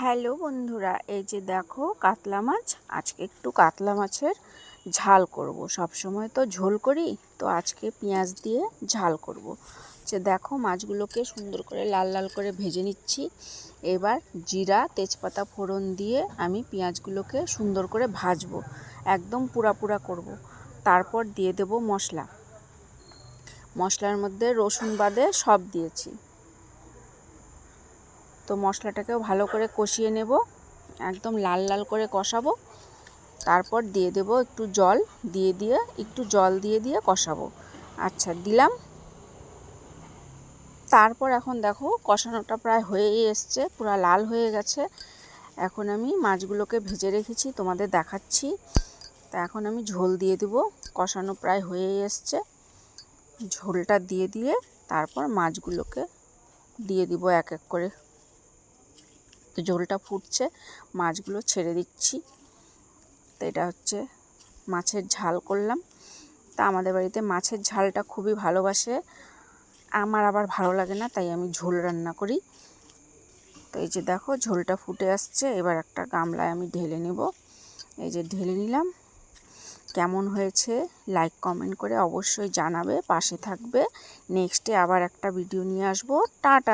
Hello বন্ধুরা, এই যে দেখো কাতলা মাছ, আজকে একটু কাতলা মাছের ঝাল করব। সব সময় তো ঝোল করি, তো আজকে পেঁয়াজ দিয়ে ঝাল করব। যে দেখো মাছগুলোকে সুন্দর করে লাল লাল করে ভেজে নিচ্ছি। এবার জিরা, তেজপাতা, ফোড়ন দিয়ে আমি পেঁয়াজগুলোকে সুন্দর করে ভাজবো, একদম পুরা পুরা করব। তারপর দিয়ে দেব মশলা। মশলার মধ্যে রসুন বাদে সব দিয়েছি। তো মশলাটাকেও ভালো করে কষিয়ে নেব। একদম লাল লাল করে কষাবো। তারপর দিয়ে দেব একটু জল। দিয়ে দিয়ে একটু জল দিয়ে দিয়ে কষাবো। আচ্ছা দিলাম। তারপর এখন দেখো কষানোটা প্রায় হয়েই এসছে, পুরো লাল হয়ে গেছে। এখন আমি মাছগুলোকে ভেজে রেখেছি, তোমাদের দেখাচ্ছি। তা এখন আমি ঝোল দিয়ে দেব, কষানো প্রায় হয়েই এসছে। ঝোলটা দিয়ে দিয়ে তারপর মাছগুলোকে দিয়ে দিব এক এক করে। তো ঝোলটা ফুটছে, মাছগুলো ছেড়ে দিচ্ছি। তো এটা হচ্ছে মাছের ঝাল করলাম। তা আমাদের বাড়িতে মাছের ঝালটা খুবই ভালোবাসে। আমার আবার ভালো লাগে না, তাই আমি ঝোল রান্না করি। তো এই যে দেখো, ঝোলটা ফুটে আসছে। এবার একটা গামলায় আমি ঢেলে নেব। এই যে ঢেলে নিলাম। কেমন হয়েছে লাইক, কমেন্ট করে অবশ্যই জানাবে, পাশে থাকবে। নেক্সটে আবার একটা ভিডিও নিয়ে আসব। টাটা!